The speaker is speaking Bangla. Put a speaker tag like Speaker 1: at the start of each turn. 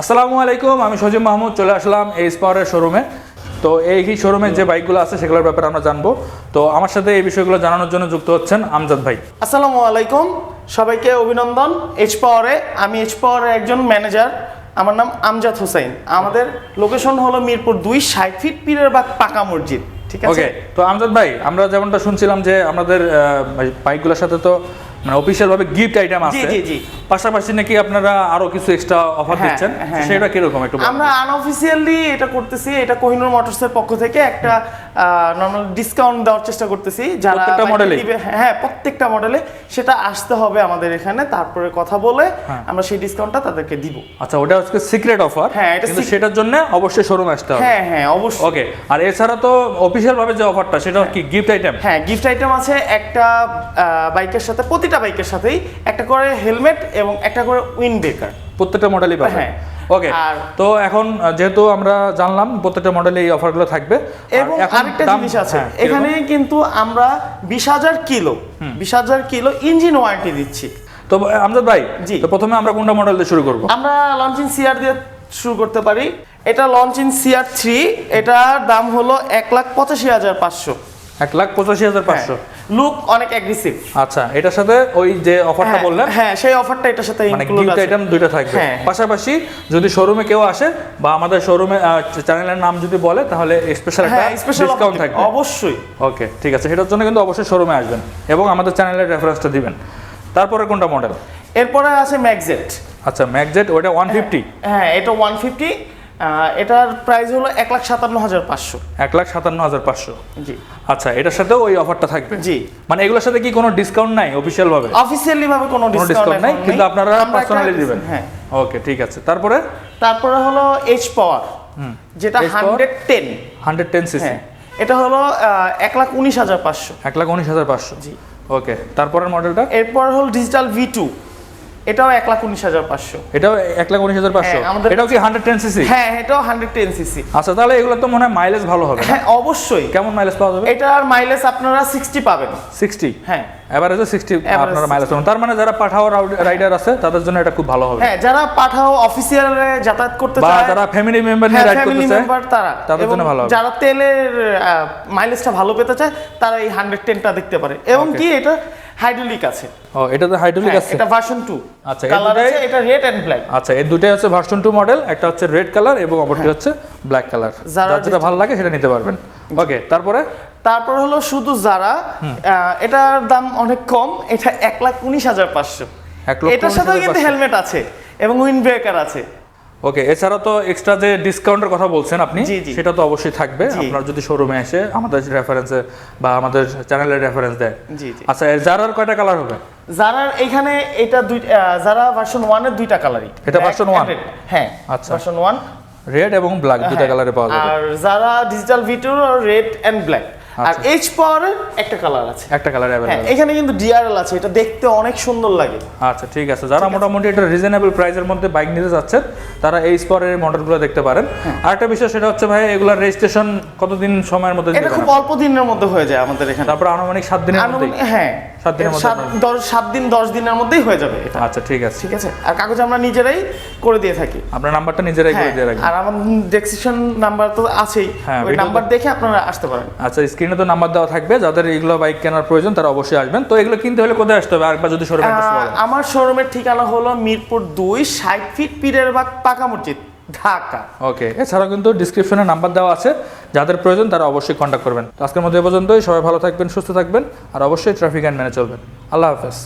Speaker 1: আসসালামু আলাইকুম আমি সজিব মাহমুদ চলে আসলাম এই স্পাওয়ারের শোরুমে তো এই শোরুমের যে বাইকগুলো আছে সেগুলোর ব্যাপারে আমরা জানব। তো আমার সাথে এই বিষয়গুলো জানানোর জন্য যুক্ত হচ্ছেন আমজাদ ভাই।
Speaker 2: আসসালামু আলাইকুম সবাইকে অভিনন্দন। এইচ পাওয়ারে আমি এইচ পাওয়ারের একজন ম্যানেজার আমার নাম আমজাদ হোসেন। আমাদের লোকেশন হলো মিরপুর দুই ষাট ফিট পীরের বাগ পাকা মসজিদ ঠিক আছে?
Speaker 1: তো আমজাদ ভাই আমরা যেমনটা শুনছিলাম যে আমাদের আহ, বাইকগুলোর সাথে তো মানে অফিসিয়াল ভাবে গিফট আইটেম আছে।
Speaker 2: জি, জি।
Speaker 1: পাশাপাশি নাকি আপনারা আরও কিছু এক্সট্রা অফার
Speaker 2: হ্যাঁ,
Speaker 1: দিচ্ছেন?
Speaker 2: হ্যাঁ,
Speaker 1: সেটা কীরকম একটু
Speaker 2: আমরা আনঅফিসিয়ালি এটা করতেছি এটা কোহিনুর মোটরসের পক্ষ থেকে একটা নর্মাল ডিসকাউন্ট দেওয়ার চেষ্টা করতেছি। যারা
Speaker 1: প্রত্যেকটা?
Speaker 2: নিবে- হ্যাঁ প্রত্যেকটা মডেলে সেটা আসতে হবে আমাদের এখানে তারপরে কথা বলে
Speaker 1: হ্যাঁ।
Speaker 2: আমরা সেই ডিসকাউন্টটা তাদেরকে দিব।
Speaker 1: আচ্ছা ওটা হচ্ছে সিক্রেট অফার
Speaker 2: হ্যাঁ, এটা
Speaker 1: কিন্তু সেটার জন্য অবশ্যই শোরুম আসতে হবে।
Speaker 2: হ্যাঁ হ্যাঁ অবশ্যই।
Speaker 1: ওকে আর এছাড়া তো অফিসিয়াল ভাবে যে অফারটা সেটা কি গিফট আইটেম
Speaker 2: হ্যাঁ গিফট আইটেম আছে একটা বাইকের সাথে প্রতিটা বাইকের সাথেই একটা করে হেলমেট এবং একটা করে উইন্ড ব্রেকার
Speaker 1: প্রত্যেকটা মডেলই পাবে
Speaker 2: হ্যাঁ।
Speaker 1: ওকে
Speaker 2: আর-
Speaker 1: তো এখন যেহেতু আমরা জানলাম প্রত্যেকটা মডেলে এই অফারগুলো থাকবে
Speaker 2: এবং আরেকটা জিনিস আছে
Speaker 1: হ্যাঁ,
Speaker 2: এখানে কিন্তু আমরা বিশ হাজার কিলো বিশ হাজার কিলো ইঞ্জিন ওয়ারেন্টি দিচ্ছি।
Speaker 1: তো আমজাদ ভাই
Speaker 2: জি।
Speaker 1: তো প্রথমে আমরা কোনটা মডেল দিয়ে শুরু করব?
Speaker 2: আমরা লঞ্চিং সিআর দিয়ে শুরু করতে পারি। এটা লঞ্চিং সিআর থ্রি এটার দাম হলো এক লাখ পঁচাশি হাজার পাঁচশো।
Speaker 1: এক লাখ পঁচাশি হাজার পাঁচশো।
Speaker 2: লুক অনেক অ্যাগ্রেসিভ
Speaker 1: আচ্ছা এটার সাথে ওই যে অফারটা বললেন
Speaker 2: হ্যাঁ সেই অফারটা এটার সাথে
Speaker 1: মানে গিফট
Speaker 2: আছে।
Speaker 1: আইটেম দুইটা থাকবে।
Speaker 2: হ্যাঁ।
Speaker 1: পাশাপাশি যদি শোরুমে কেউ আসে বা আমাদের শোরুমে চ্যানেলের নাম যদি বলে তাহলে স্পেশাল একটা
Speaker 2: হ্যাঁ স্পেশাল
Speaker 1: ডিসকাউন্ট থাকবে।
Speaker 2: অবশ্যই।
Speaker 1: ওকে ঠিক আছে সেটার জন্য কিন্তু অবশ্যই শোরুমে আসবেন এবং আমাদের চ্যানেলের রেফারেন্সটা দিবেন। তারপরে কোনটা মডেল
Speaker 2: এরপরে আছে ম্যাগজেট
Speaker 1: আচ্ছা ম্যাকজেট ওটা ওয়ান ফিফটি
Speaker 2: হ্যাঁ এটা ওয়ান ফিফটি এটার প্রাইস হলো এক লাখ সাতান্ন হাজার পাঁচশো।
Speaker 1: এক লাখ সাতান্ন হাজার পাঁচশো।
Speaker 2: জি।
Speaker 1: আচ্ছা এটার সাথেও ওই অফারটা থাকবে?
Speaker 2: জি।
Speaker 1: মানে এগুলোর সাথে কি কোনো ডিসকাউন্ট নাই অফিসিয়াল ভাবে
Speaker 2: অফিসিয়ালি ভাবে কোনো ডিসকাউন্ট
Speaker 1: নাই কিন্তু আপনারা পার্সোনালি দিবেন।
Speaker 2: হ্যাঁ।
Speaker 1: ওকে ঠিক আছে। তারপরে?
Speaker 2: তারপরে হলো এইচ পাওয়ার যেটা? Hundred ten
Speaker 1: hundred ten CC
Speaker 2: এটা হলো এক লাখ উনিশ হাজার পাঁচশো।
Speaker 1: এক লাখ উনিশ হাজার পাঁচশো।
Speaker 2: জি।
Speaker 1: ওকে তারপরের মডেলটা
Speaker 2: এরপর হলো ডিজিটাল ভি টু এটাও এক লাখ উনিশ হাজার পাঁচশো।
Speaker 1: এটাও এক লাখ উনিশ হাজার পাঁচশো?
Speaker 2: হ্যাঁ, আমাদের-
Speaker 1: এটাও কি হান্ড্রেড টেন সিসি
Speaker 2: হ্যাঁ এটাও হান্ড্রেড টেন সিসি
Speaker 1: আচ্ছা তাহলে এগুলো তো মনে হয় মাইলেজ ভালো হবে
Speaker 2: হ্যাঁ অবশ্যই।
Speaker 1: কেমন মাইলেজ পাওয়া যাবে?
Speaker 2: এটার মাইলেজ আপনারা সিক্সটি পাবেন।
Speaker 1: সিক্সটি
Speaker 2: হ্যাঁ।
Speaker 1: এভারেজে সিক্সটি
Speaker 2: Average
Speaker 1: আপনারা মাইলেজ পাবেন তার মানে যারা পাঠাও রাইডার আছে তাদের জন্য এটা খুব ভালো হবে।
Speaker 2: হ্যাঁ যারা পাঠাও অফিসিয়ালে যাতায়াত করতে
Speaker 1: বা যারা ফ্যামিলি মেম্বার নিয়ে
Speaker 2: হ্যাঁ
Speaker 1: রাইড করতে চায়
Speaker 2: তারা।
Speaker 1: তাদের জন্য ভালো হবে।
Speaker 2: যারা তেলের মাইলেজটা ভালো পেতে চায় তারা এই হান্ড্রেড টেনটা দেখতে পারে। এবং কি এটা হাইড্রোলিক আছে।
Speaker 1: ও এটাতে হাইড্রোলিক
Speaker 2: হ্যাঁ,
Speaker 1: আছে।
Speaker 2: এটা ভার্সন টু
Speaker 1: আচ্ছা,
Speaker 2: কালার আছে এটা রেড এন্ড ব্ল্যাক
Speaker 1: আচ্ছা এই দুটাই হচ্ছে ভার্সন টু মডেল একটা হচ্ছে রেড কালার এবং অপরটি হচ্ছে ব্ল্যাক কালার
Speaker 2: যার
Speaker 1: যেটা ভালো লাগে সেটা নিতে পারবেন। ওকে তারপরে
Speaker 2: তারপর হলো শুধু যারা এটার দাম অনেক কম এটা এক লাখ উনিশ হাজার পাঁচশো। এটার সাথেও কিন্তু হেলমেট আছে এবং উইন্ড ব্রেকার আছে।
Speaker 1: ওকে এছাড়া তো এক্সট্রা যে ডিসকাউন্টের কথা বলছেন আপনি। সেটা তো অবশ্যই থাকবে। আপনার যদি শোরুমে এসে আমাদের রেফারেন্সে বা আমাদের চ্যানেলের রেফারেন্স দেয়। আচ্ছা এর যারার কয়টা কালার হবে?
Speaker 2: যারার এখানে এটা দুই যারা ভার্সন ওয়ানের দুইটা কালারই
Speaker 1: এটা ভার্সন one?
Speaker 2: হ্যাঁ
Speaker 1: আচ্ছা।
Speaker 2: ভার্সন ওয়ান
Speaker 1: রেড এবং ব্ল্যাক দুইটা কালারে পাওয়া যাবে।
Speaker 2: আর যারা ডিজিটাল ভিটুর রেড এন্ড ব্ল্যাক আর
Speaker 1: আচ্ছা।
Speaker 2: এইচ পাওয়ারের একটা কালার আছে।
Speaker 1: একটা কালার अवेलेबल
Speaker 2: এখানে কিন্তু ডিআরএল আছে এটা দেখতে অনেক সুন্দর লাগে।
Speaker 1: আচ্ছা ঠিক আছে। যারা মোটামুটি এটা রিজনেবল প্রাইসের মধ্যে বাইক নিতে যাচ্ছেন তারা এইচ স্পরের মডেলগুলো দেখতে পারেন।
Speaker 2: হ্যাঁ।
Speaker 1: আরেকটা বিষয় সেটা হচ্ছে ভাই এগুলোর রেজিস্ট্রেশন কতদিন সময়ের মধ্যে
Speaker 2: এটা খুব অল্প দিনের মধ্যে হয়ে যায় আমাদের এখানে।
Speaker 1: তারপর আনুমানিক সাত দিনের
Speaker 2: মধ্যে হ্যাঁ
Speaker 1: সাত দিনের মধ্যে
Speaker 2: দশ সাত দিন দশ দিনের মধ্যেই হয়ে যাবে এটা।
Speaker 1: আচ্ছা ঠিক আছে।
Speaker 2: ঠিক আছে? আর কাগজ আমরা নিজেরাই করে দিয়ে থাকি।
Speaker 1: আপনার নাম্বারটা নিজেরাই করে
Speaker 2: হ্যাঁ,
Speaker 1: দিয়ে রাখবেন।
Speaker 2: আর আমার ডেসক্রিপশন নাম্বার তো আছেই।
Speaker 1: হ্যাঁ,
Speaker 2: ওই নাম্বার দেখে আপনারা আসতে পারেন।
Speaker 1: আচ্ছা স্ক্রিনে তো নাম্বার দেওয়া থাকবে। যাদের এইগুলো বাইক কেনার প্রয়োজন তারা অবশ্যই আসবেন। তো এগুলো কিনতে হলে কোথায় আসতে হবে? আরেকবার যদি শোরুমে
Speaker 2: আমার শোরুমের ঠিকানা হলো মিরপুর দুই ষাট ফিট পীরের বাগ পাকা মসজিদ ঢাকা।
Speaker 1: ওকে এছাড়াও কিন্তু ডিসক্রিপশনে নাম্বার দেওয়া আছে। যাদের প্রয়োজন তারা অবশ্যই কন্ট্যাক্ট করবেন। আজকের মধ্যে এ পর্যন্তই। সবাই ভালো থাকবেন, সুস্থ থাকবেন, আর অবশ্যই ট্রাফিক আইন মেনে চলবেন। আল্লাহ হাফেজ।